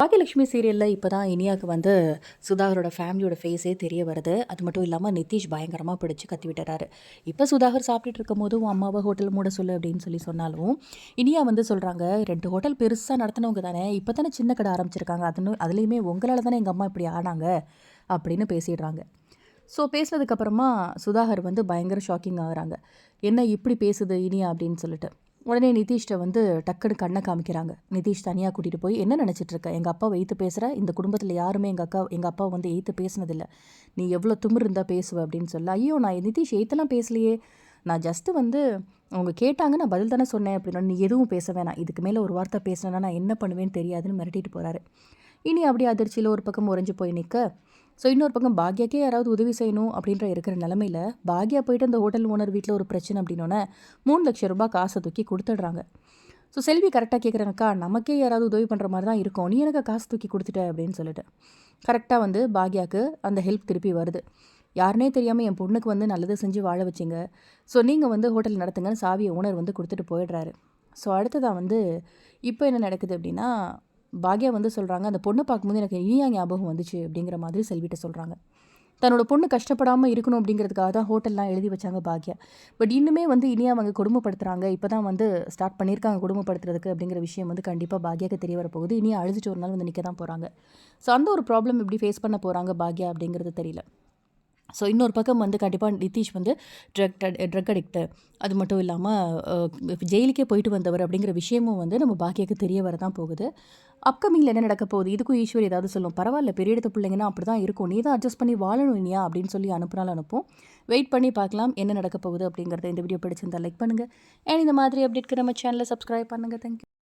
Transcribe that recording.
பாக்கியலட்சுமி சீரியலில் இப்போ தான் இனியாவுக்கு வந்து சுதாகரோட ஃபேமிலியோட ஃபேஸே தெரிய வருது. அது மட்டும் இல்லாமல் நிதிஷ் பயங்கரமாக பிடிச்சி கத்தி விட்டுறாரு. இப்போ சுதாகர் சாப்பிட்டுட்டு இருக்கும் போது உன் அம்மாவை ஹோட்டல் மூட சொல்லு அப்படின்னு சொல்லி சொன்னாலும் இனியா வந்து சொல்கிறாங்க ரெண்டு ஹோட்டல் பெருசாக நடத்தினவங்க தானே இப்போ தானே சின்ன கடை ஆரம்பிச்சிருக்காங்க. அதுன்னு அதுலேயுமே உங்களால் தானே எங்கள் அம்மா இப்படி ஆனாங்க? அப்படின்னு பேசிடுறாங்க. ஸோ பேசினதுக்கப்புறமா சுதாகர் வந்து பயங்கர ஷாக்கிங் ஆகுறாங்க. என்ன இப்படி பேசுது இனியா? அப்படின்னு சொல்லிட்டு. உடனே நிதிஷ்ட வந்து டக்குன்னு கண்ணை காமிக்கிறாங்க. நிதிஷ் தனியாக கூட்டிகிட்டு போய் என்ன நினச்சிட்டு இருக்க எங்கள் அப்பா எய்த்து பேசுகிற இந்த குடும்பத்தில் யாருமே எங்கள் அக்கா எங்கள் அப்பா வந்து எய்த்து பேசினதில்லை. நீ எவ்வளோ துமிர் இருந்தால் பேசுவ? அப்படின்னு சொல்ல ஐயோ நான் நிதிஷ் எய்த்தெல்லாம் பேசலையே. நான் ஜஸ்ட்டு வந்து அவங்க கேட்டாங்க நான் பதில் தானே சொன்னேன். அப்படின்னா நீ எதுவும் பேச வேணாம். இதுக்கு மேலே ஒரு வார்த்தை பேசினா நான் என்ன பண்ணுவேன்னு தெரியாதுன்னு மிரட்டிட்டு போகிறாரு இனி அப்படியே அதிர்ச்சியில் ஒரு பக்கம் உறைஞ்சு போய் நிற்க ஸோ இன்னொரு பக்கம் பாக்யாக்கே யாராவது உதவி செய்யணும் அப்படின்ற இருக்கிற நிலமையில் பாக்யா போயிட்டு அந்த ஹோட்டல் ஓனர் வீட்டில் ஒரு பிரச்சனை அப்படின்னோடனே மூணு லட்சம் ரூபாய் காசை தூக்கி கொடுத்துட்றாங்க. ஸோ செல்வி கரெக்டாக கேட்குறாங்கக்கா நமக்கே யாராவது உதவி பண்ணுற மாதிரி தான் இருக்கும். நீ எனக்கு காசு தூக்கி கொடுத்துட்ட அப்படின்னு சொல்லிட்டு. கரெக்டாக வந்து பாக்யாவுக்கு அந்த ஹெல்ப் திருப்பி வருது. யாருனே தெரியாமல் என் பொண்ணுக்கு வந்து நல்லது செஞ்சு வாழ வச்சிங்க. ஸோ நீங்கள் வந்து ஹோட்டல் நடத்துங்கன்னு சாவியை ஓனர் வந்து கொடுத்துட்டு போயிடுறாரு. ஸோ அடுத்ததாக வந்து இப்போ என்ன நடக்குது அப்படின்னா பாக்யா வந்து சொல்கிறாங்க அந்த பொண்ணை பார்க்கும்போது எனக்கு இனியா ஞாபகம் வந்துச்சு அப்படிங்கிற மாதிரி செல்விட்ட சொல்கிறாங்க தன்னோட பொண்ணு கஷ்டப்படாமல் இருக்கணும் அப்படிங்கிறதுக்காக தான் ஹோட்டல்லாம் எழுதி வச்சாங்க பாக்யா. பட் இன்னுமே வந்து இனியா அவங்க குடும்பப்படுத்துகிறாங்க இப்போ தான் வந்து ஸ்டார்ட் பண்ணியிருக்காங்க குடும்பப்படுத்துறதுக்கு அப்படிங்கிற விஷயம் வந்து கண்டிப்பாக பாக்யாவுக்கு தெரிய வரப்போகுது இனியா அழுதுட்டு ஒரு நாள் வந்து நிற்க தான் போகிறாங்க ஸோ அந்த ஒரு ப்ராப்ளம் எப்படி ஃபேஸ் பண்ண போகிறாங்க பாக்யா அப்படிங்கிறது தெரியல. ஸோ இன்னொரு பக்கம் வந்து கண்டிப்பாக நிதிஷ் வந்து ட்ரக் ட்ரக் அடிக்ட்டு அது மட்டும் இல்லாமல் ஜெயிலுக்கே போயிட்டு வந்தவர் அப்படிங்கிற விஷயமும் வந்து நம்ம பாக்கியக்கு தெரிய வர தான் போகுது அப்கமிங்கில் என்ன நடக்க போகுது? இதுக்கும் ஈஸ்வர் ஏதாவது சொல்லும். பரவாயில்ல பெரிய இடத்து பிள்ளைங்கன்னா அப்படி தான் இருக்கும். நீ தான் அட்ஜஸ்ட் பண்ணி வாழணும் இல்லையா அப்படின்னு சொல்லி அனுப்புனாலும் அனுப்பும் வெயிட் பண்ணி பார்க்கலாம் என்ன நடக்க போகுது அப்படிங்கிறத இந்த வீடியோ பிடிச்சிருந்தா லைக் பண்ணுங்கள் அண்ட் இந்த மாதிரி அப்டேட்க்கு நம்ம சேனலை சப்ஸ்கிரைப் பண்ணுங்கள் தேங்க்யூ